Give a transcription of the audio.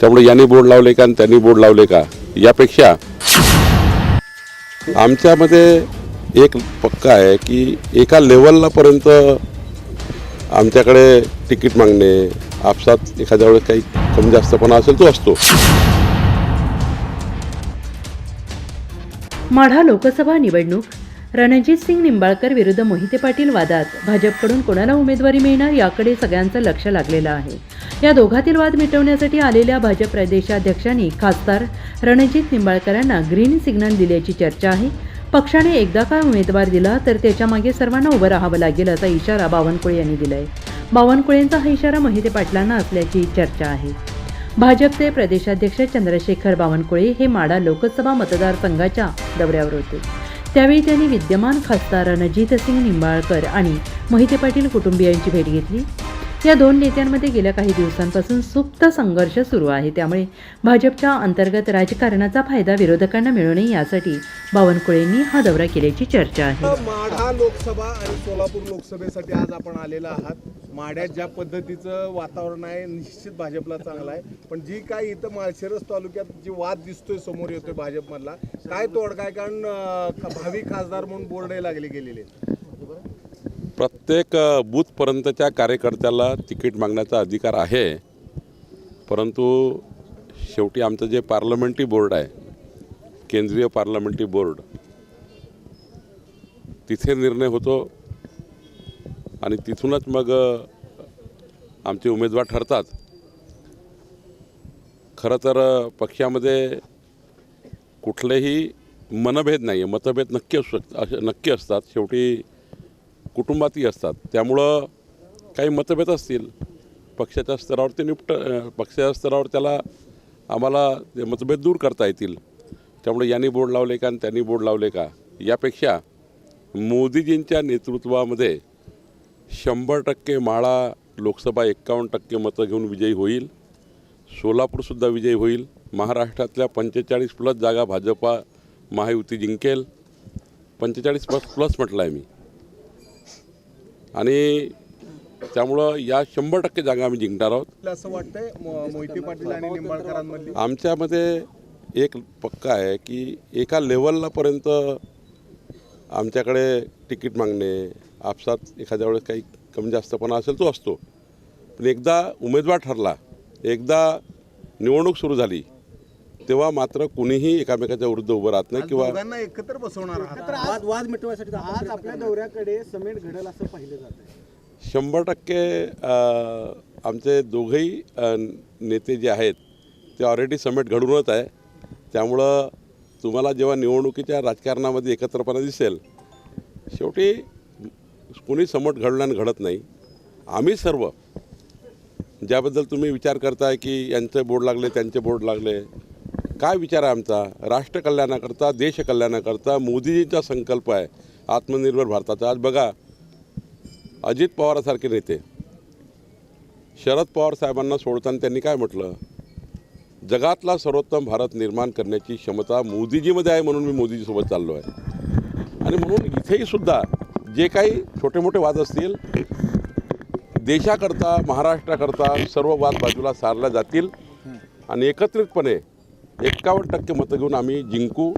त्यामुळे यांनी बोर्ड लावले का आणि त्यांनी बोर्ड लावले का? यापेक्षा आमच्यामध्ये एक पक्का आहे की एका लेवलला पर्यंत आमच्याकडे तिकीट मागणे आपसात एखाद्या वेळेस काही कमी जास्तपणा असेल तो असतो. माढा लोकसभा निवडणूक रणजित सिंग निंबाळकर विरुद्ध मोहिते पाटील वादात भाजपकडून कोणाला उमेदवारी मिळणार याकडे सगळ्यांचं लक्ष लागलेलं आहे. या दोघातील वाद मिटवण्यासाठी आलेल्या भाजप प्रदेशाध्यक्षांनी खासदार रणजित निंबाळकरांना ग्रीन सिग्नल दिल्याची चर्चा आहे. पक्षाने एकदा का उमेदवार दिला तर त्याच्यामागे सर्वांना उभं राहावं लागेल असा इशारा बावनकुळे यांनी दिलाय. बावनकुळेंचा हा इशारा मोहिते पाटलांना असल्याची चर्चा आहे. भाजपचे प्रदेशाध्यक्ष चंद्रशेखर बावनकुळे हे माडा लोकसभा मतदारसंघाच्या दौऱ्यावर होते. त्यावेळी त्यांनी विद्यमान खासदार रणजितसिंग निंबाळकर आणि मोहिते पाटील कुटुंबियांची भेट घेतली. या दोन नेत्यांमध्ये गेल्या काही दिवसांपासून सुप्त संघर्ष सुरू आहे. त्यामुळे भाजपच्या अंतर्गत राजकारणाचा फायदा विरोधकांना मिळू नये यासाठी बावनकुळेंनी हा दौरा केल्याची चर्चा आहे. माढा लोकसभा आणि सोलापूर लोकसभेसाठी आज आपण आलेला आहात. माढ्यात ज्या पद्धतीचं वातावरण आहे निश्चित भाजपला चांगलं आहे. पण जी काय इथं माळशिरस तालुक्यात जी वाद दिसतोय समोर येतोय भाजपमधला काय तोडगा आहे कारण भावी खासदार म्हणून बोर्डही लागले गेलेले. प्रत्येक बूथपर्यंतच्या कार्यकर्त्याला तिकीट मागण्याचा अधिकार आहे. परंतु शेवटी आमचं जे पार्लमेंटरी बोर्ड आहे केंद्रीय पार्लमेंटरी बोर्ड. तिथे निर्णय होतो आणि तिथूनच मग आमचे उमेदवार ठरतात. खरं तर पक्षामध्ये कुठलेही मनभेद नाही आहे मतभेद नक्की असू शक असे नक्की असतात. शेवटी कुटुंबातही असतात. त्यामुळं काही मतभेद असतील पक्षाच्या स्तरावर ते निपट पक्षाच्या स्तरावर त्याला आम्हाला ते मतभेद दूर करता येतील त्यामुळे यांनी बोर्ड लावले का आणि त्यांनी बोर्ड लावले का? यापेक्षा मोदीजींच्या नेतृत्वामध्ये शंभर टक्के माळा लोकसभा एक्कावन्न टक्के मतं घेऊन विजयी होईल. सोलापूरसुद्धा विजयी होईल. महाराष्ट्रातल्या पंचेचाळीस प्लस जागा भाजपा महायुती जिंकेल. पंचेचाळीस प्लस प्लस म्हटलं आहे मी. आणि त्यामुळं या शंभर टक्के जागा आम्ही जिंकणार आहोत. असं वाटतंय मो- मोहिते पाटील आणि निंबाळकरांमधली? आमच्यामध्ये एक पक्का आहे की एका लेवलला पर्यंत आमच्याकडे तिकीट मागणे आपसात एखाद्या वेळेस काही कमी जास्तपणा असेल तो असतो. पण एकदा उमेदवार ठरला एकदा निवडणूक सुरू झाली तेव्हा मात्र कुणीही एकामेकाच्या विरुद्ध उभं राहत नाही किंवा एकत्र बसवणार वाद आज आपल्या. दौऱ्याकडे समेट घडेल असं पाहिलं जात शंभर टक्के आमचे दोघंही नेते जे आहेत ते ऑलरेडी समेट घडूनच आहे. त्यामुळं तुम्हाला जेव्हा निवडणुकीच्या राजकारणामध्ये एकत्रपणा दिसेल शेवटी कोणी समट घडलं आणि घडत नाही. आम्ही सर्व ज्याबद्दल तुम्ही विचार करताय की यांचे बोर्ड लागले त्यांचे बोर्ड लागले काय विचार आहे आमचा? राष्ट्र कल्याणाकरता देश मोदीजींचा संकल्प आहे आत्मनिर्भर भारताचा. आज बघा अजित पवारासारखे नेते शरद पवार साहेबांना सोडताना त्यांनी काय म्हटलं? जगातला सर्वोत्तम भारत निर्माण करण्याची क्षमता मोदीजीमध्ये आहे म्हणून मी मोदीजीसोबत चाललो आहे. आणि म्हणून इथेही सुद्धा जे काही छोटे मोठे वाद असतील देशाकरता महाराष्ट्राकरता सर्व वाद बाजूला सारल्या जातील. आणि एकत्रितपणे एक्कावन्न टक्के मतं घेऊन आम्ही जिंकू.